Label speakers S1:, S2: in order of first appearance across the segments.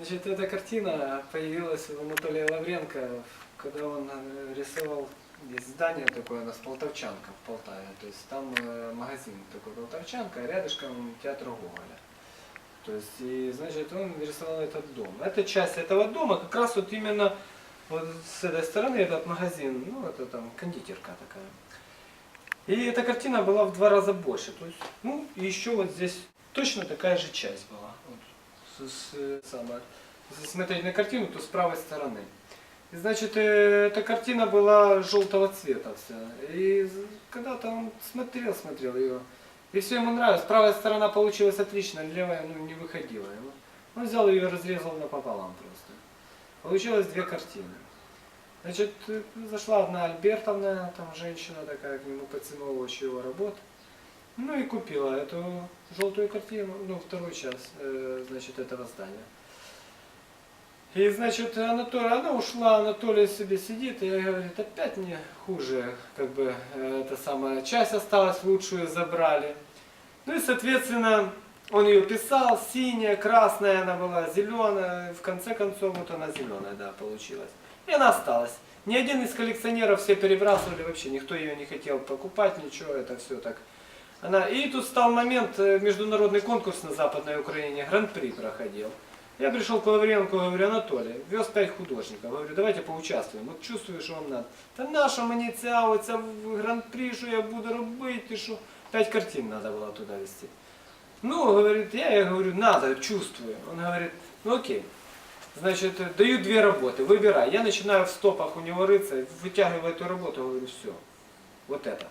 S1: Значит, эта картина появилась у Анатолия Лавренко, когда он э, рисовал есть здание такое у нас Полтавчанка в Полтаве. То есть там э, магазин такой Полтавчанка, а рядышком театр Гоголя. То есть, и, значит, он рисовал этот дом. Эта часть этого дома как раз вот именно вот с этой стороны этот магазин, ну, это там кондитерка такая. И эта картина была в два раза больше. То есть, ну, еще вот здесь точно такая же часть была. С, самое. Смотреть на картину, то с правой стороны. И, значит, э, эта картина была желтого цвета вся. И когда-то он смотрел, смотрел ее. И все ему нравилось. Правая сторона получилась отлично, левая ну, не выходила ему. Он взял ее и разрезал напополам просто. Получилось две картины. Значит, э, зашла одна Альбертовна, там женщина такая, к нему поцеловывающая его работу. Ну и купила эту желтую картину, ну, вторую часть, э, значит, этого здания. И, значит, Анатолий, она ушла, Анатолий себе сидит, и говорит, опять мне хуже, как бы, э, эта самая часть осталась, лучшую забрали. Ну и, соответственно, он ее писал, синяя, красная она была, зеленая, в конце концов вот она зеленая, да, получилась. И она осталась. Ни один из коллекционеров все перебрасывали вообще, никто ее не хотел покупать, ничего, это все так. Она... И тут стал момент, э, международный конкурс на Западной Украине, гран-при проходил. Я пришел к Лавренко, говорю, Анатолий, вез пять художников. Говорю, давайте поучаствуем. От чувствую, що вам надо. Та на що мені ця оця в гран-прі, що я буду робити, що пять картин надо было туда вести. Ну, говорит, я ей говорю, надо, чувствую. Он говорит, ну окей. Значит, э, даю две работы, выбирай. Я начинаю в стопах у него рыться, вытягиваю эту работу, говорю, все, вот это.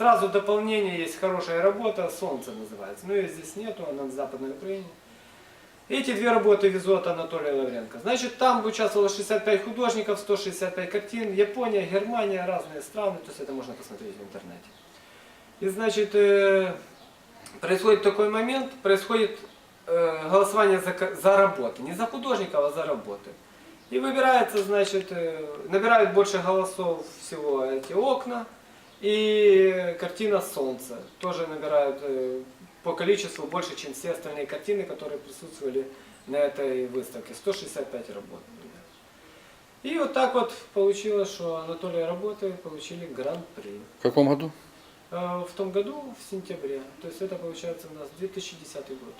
S1: Сразу дополнение есть хорошая работа, солнце называется. Но ее здесь нету, она на Западной Украине. Эти две работы везу от Анатолия Лавренко. Значит, там участвовало 65 художников, 165 картин. Япония, Германия, разные страны. То есть это можно посмотреть в интернете. И значит, э, происходит такой момент, происходит э, голосование за, за работы. Не за художников, а за работы. И выбирается, значит, э, набирают больше голосов всего эти окна. И картина «Солнце» тоже набирают э, по количеству больше, чем все остальные картины, которые присутствовали на этой выставке. 165 работ. И вот так вот получилось, что Анатолия работы получили гран-при.
S2: В каком году?
S1: Э, В том году, в сентябре. То есть это получается у нас 2010 год.